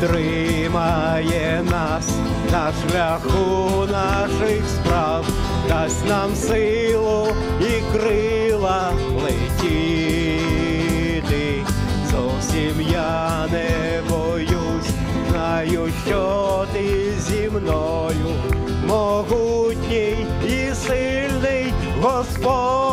Тримає нас на шляху наших справ, дасть нам силу і крила летіти. Зовсім я не боюсь, знаю, що ти зі мною, могутній і сильний Господь.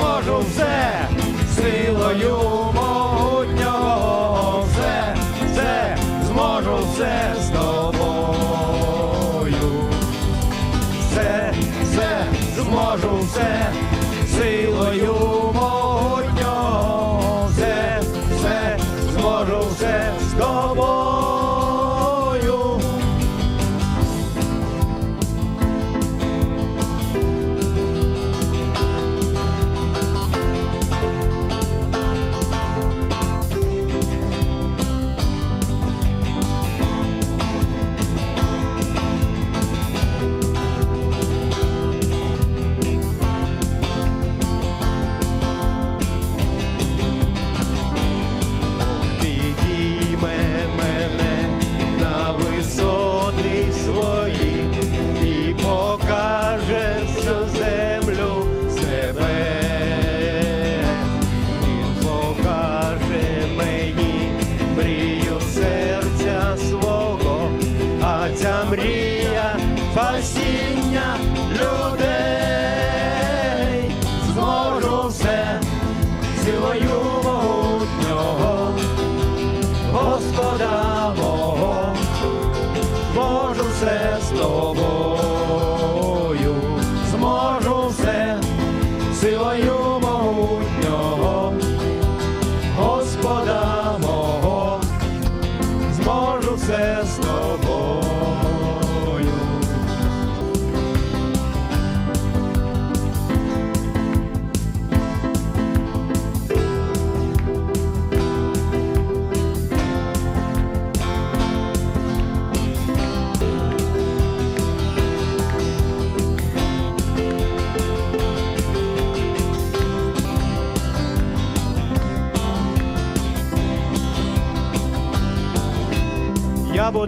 можу все силою.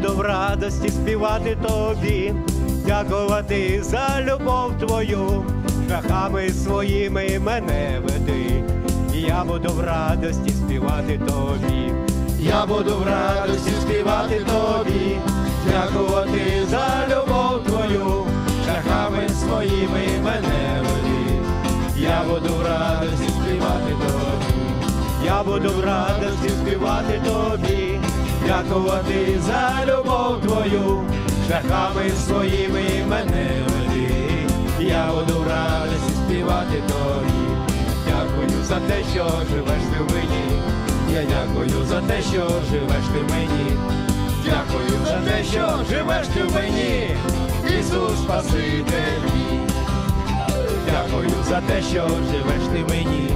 Буду в радості співати тобі, дякувати за любов твою, шляхами своїми мене веди. Я буду в радості співати тобі, я буду в радості співати тобі, дякувати за любов твою, шляхами своїми мене веди. Я буду в радості співати тобі. Я буду в радості співати тобі, дякувати за любов твою, шляхами своїми мене веди. Я буду в співати тобі, дякую за те, що живеш ти в мені. Я дякую за те, що живеш ти в мені. Дякую за те, що живеш ти в мені, Ісус Спаситель. Дякую за те, що живеш ти мені.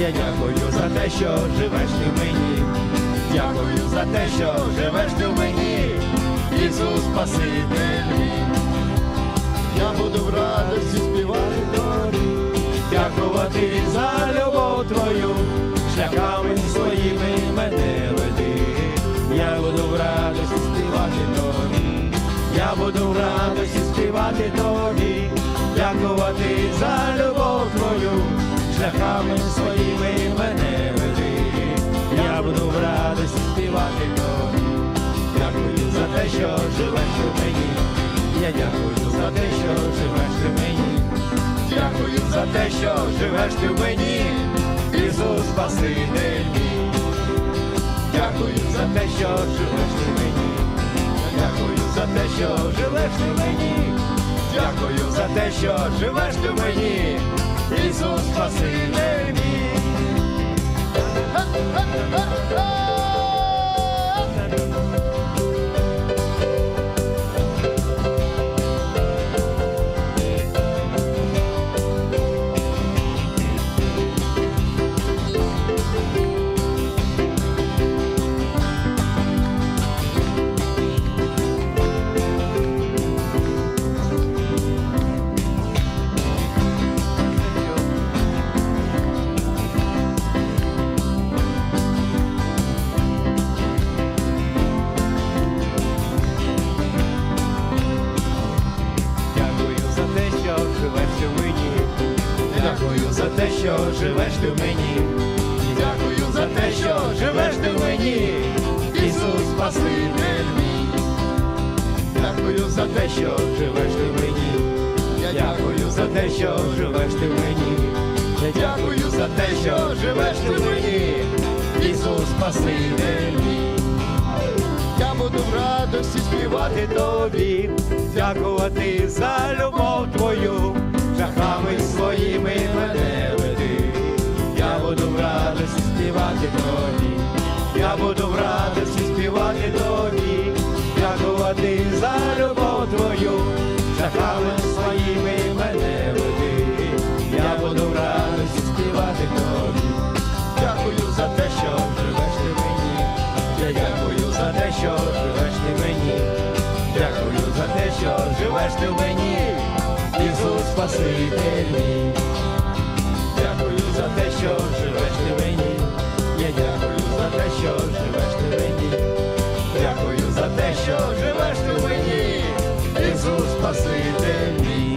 Я дякую за те, що живеш ти мені. Дякую за те, що живеш ти в мені. Ісус Спаситель. Я буду в радості співати тобі. Дякувати за любов твою, шляхами своїми мене веди. Я буду в радості співати тобі. Я буду в радості співати тобі, дякувати за любов твою, шляхами своїми мене веди. Що живеш в мені. Я дякую за те, що живеш ти мені. Дякую за те, що живеш ти в мені, Ісус Спаситель мій. Дякую за те, що живеш ти мені. Дякую за те, що живеш ти мені. Дякую за те, що живеш ти мені. Ісус Спаситель мій. Співати тобі, я буду в радості співати тобі, дякувати за любов твою, шляхами своїми мене веди. Я буду в радості співати тобі. Дякую за те, що живеш ти мені. Я дякую за те, що живеш ти мені. Дякую за те, що живеш ти мені. Ісус Спаситель мій. що живеш ти мені, дякую за те, що живеш ти мені, Ісус Спаситель мій.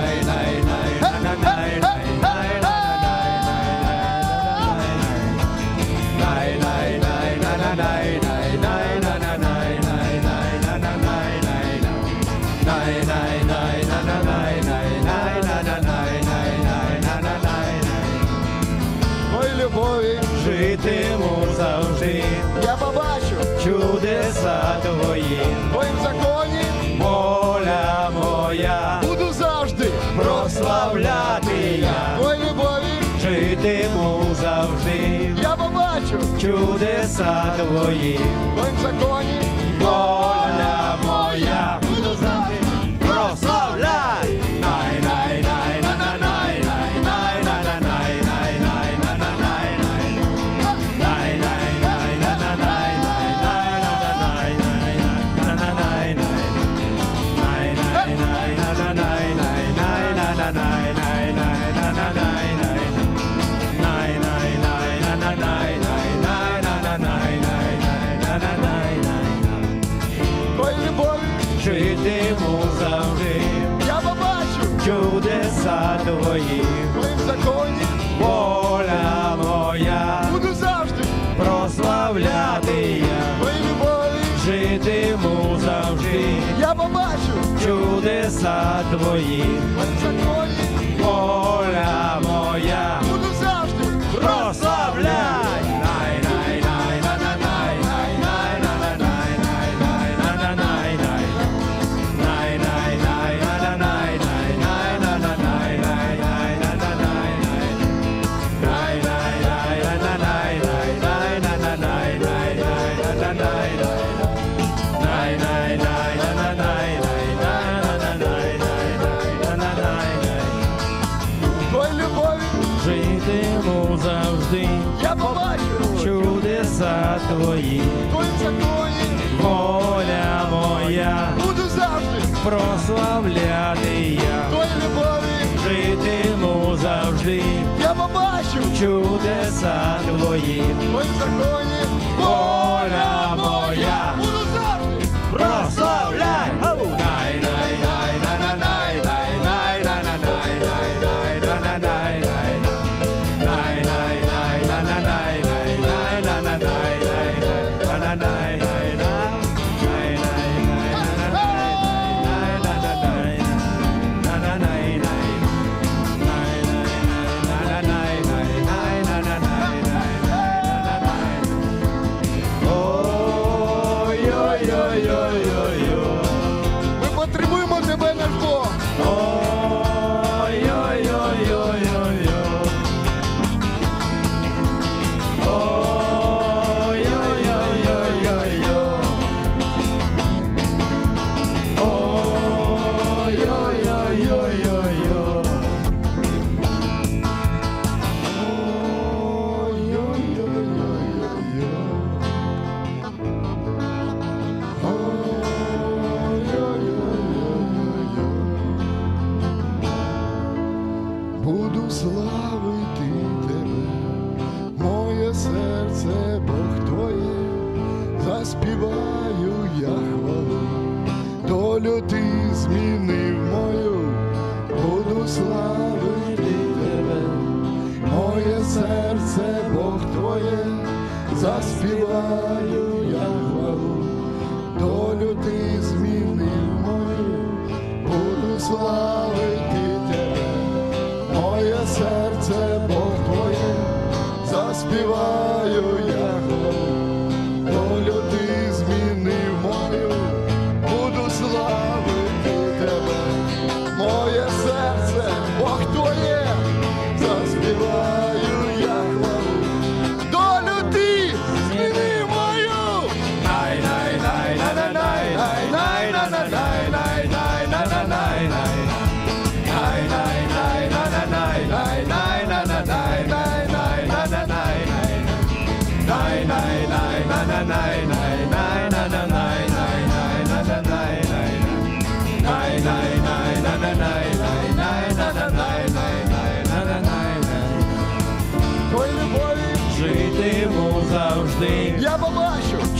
来来。завжди. Я побачу чудеса твої. В законі employee. прославляти я Твої любові житиму завжди. Я побачу чудеса твої. Твої закони.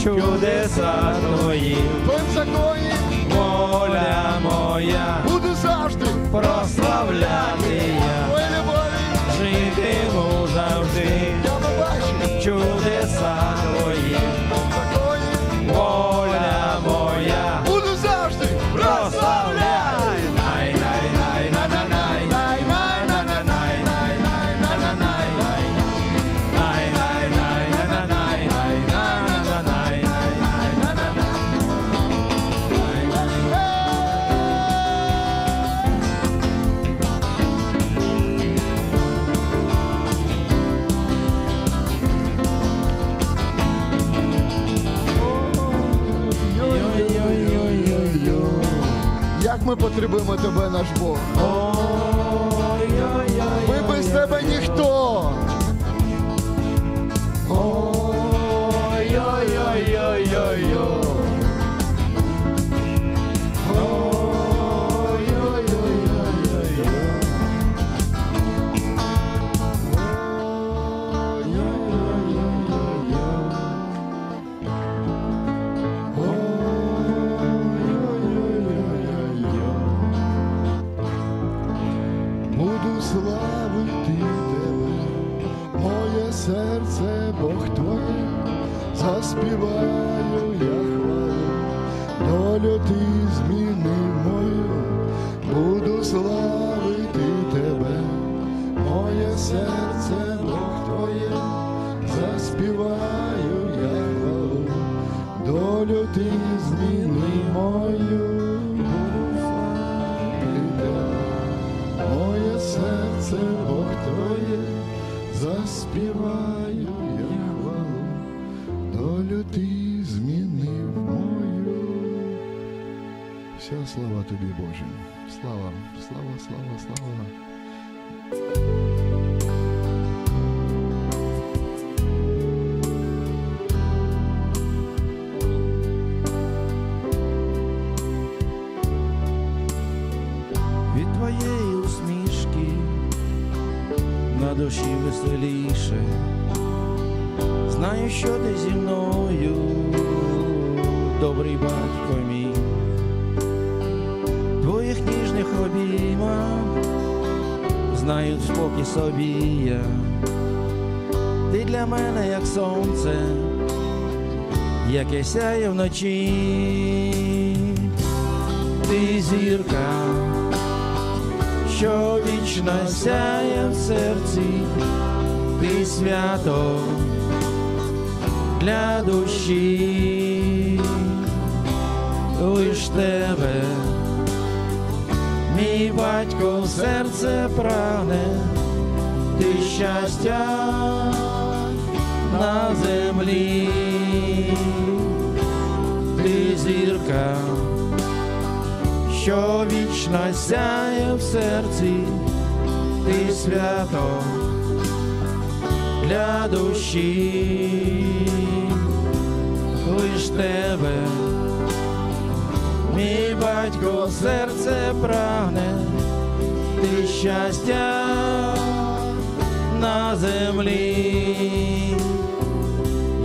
чудеса твої, твоїм моля моя, буде завжди. Прославляти. ми потребуємо тебе, наш Бог. тобі, Боже. Слава, слава, слава, слава. Від твоєї усмішки на душі веселіше, знаю, що ти зі мною добрий батько. Знають спокій собі я. Ти для мене як сонце, яке сяє вночі, ти зірка, що вічно сяє в серці, ти свято для душі, лиш тебе, мій батько серце прагне, ти щастя на землі, ти зірка, що вічно сяє в серці, ти свято для душі, лиш тебе, мій батько серце прагне, ти щастя на землі.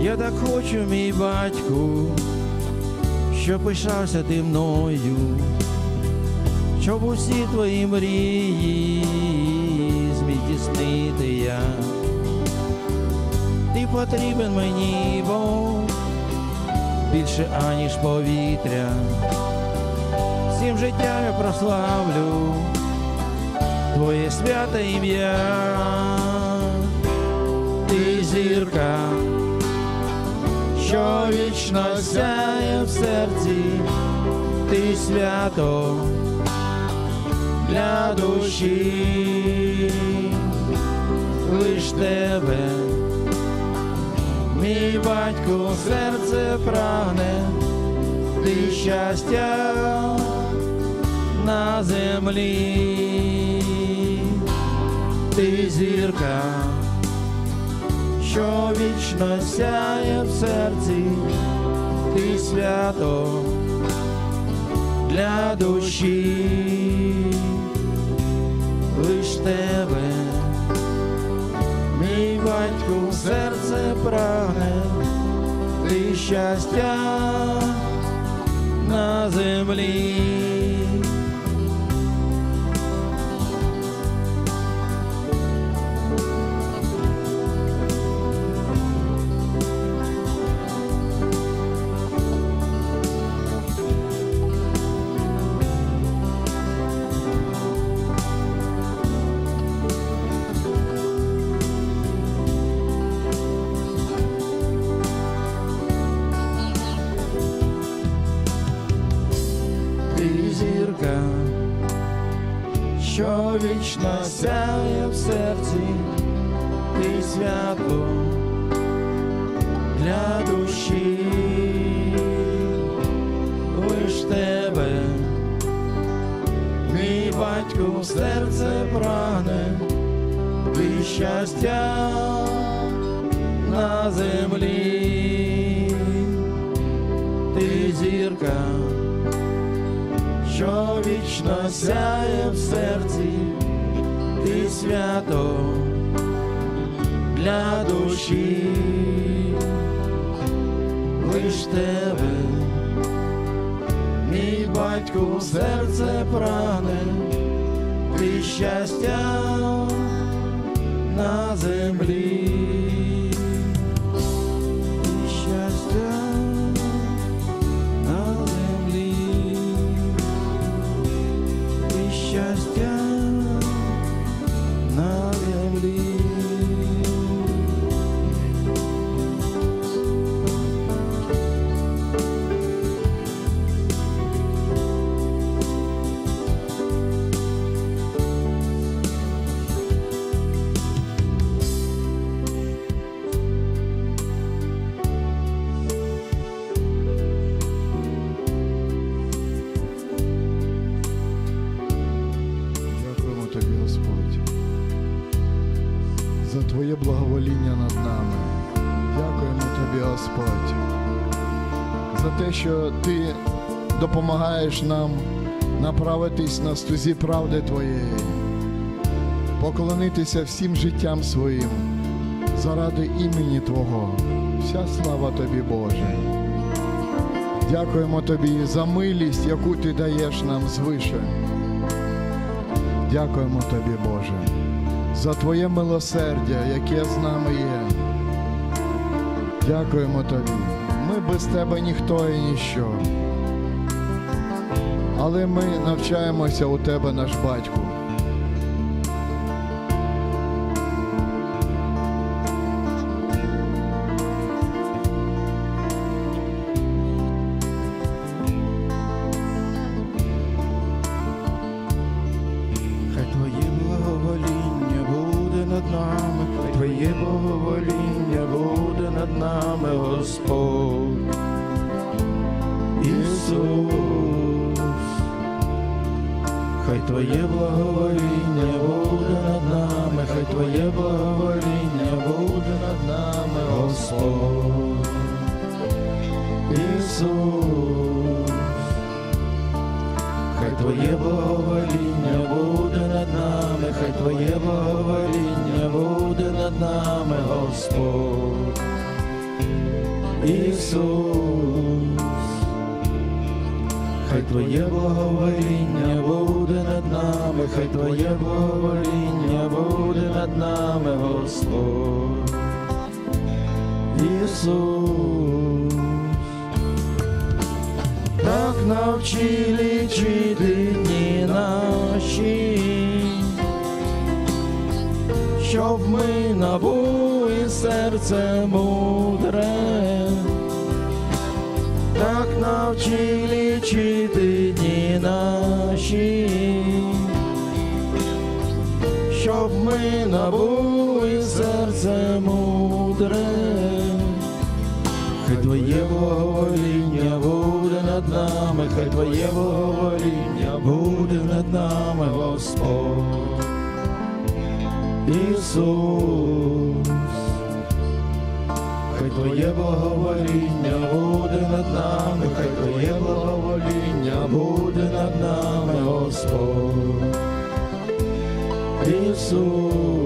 Я так хочу, мій батьку, щоб пишався ти мною, щоб усі твої мрії зміг здійснити я. Ти потрібен мені, Бог, більше аніж повітря. Всім життям я прославлю Твоє святе ім'я, ти зірка, що вічно сяє в серці, ти свято для душі, лиш тебе, мій батько серце прагне, ти щастя на землі, ти зірка, що вічно сяє в серці, ти свято для душі, лиш тебе, мій батько в серце прагне, ти щастя на землі. Що вічно сяє в серці, ти свято для душі, лиш тебе, мій батько в серце прагне, ти щастя на землі, ти зірка що вічно сяє в серці, ти свято для душі, лиш тебе, мій батько в серце прагне, ти щастя на землі. Допомагаєш нам направитись на стузі правди Твоєї, поклонитися всім життям своїм заради імені Твого. Вся слава Тобі, Боже. Дякуємо Тобі за милість, яку Ти даєш нам звише. Дякуємо Тобі, Боже, за Твоє милосердя, яке з нами є. Дякуємо Тобі. Ми без Тебе ніхто і ніщо. Але ми навчаємося у Тебе, наш батьку. Твоє благовоління буде над нами, Господь. Ісус, хай Твоє благовоління буде над нами, хай Твоє благовоління буде над нами, Господь. Ісус. Хай Твоє благовоління буде над нами, хай Твоє благовоління буде над нами, Господь. Ісус. Хай Твоє благовоління буде над нами, хай Твоє благовоління буде над нами, Господь. Ісус. Так навчи лічити дні наші, щоб ми набули серце набули серце мудре. Хай Твоє благовоління буде над нами, хай Твоє благовоління буде над нами, Господь. Ісус, хай Твоє благовоління буде над нами, хай Твоє благовоління буде над нами, Господь. Ісус.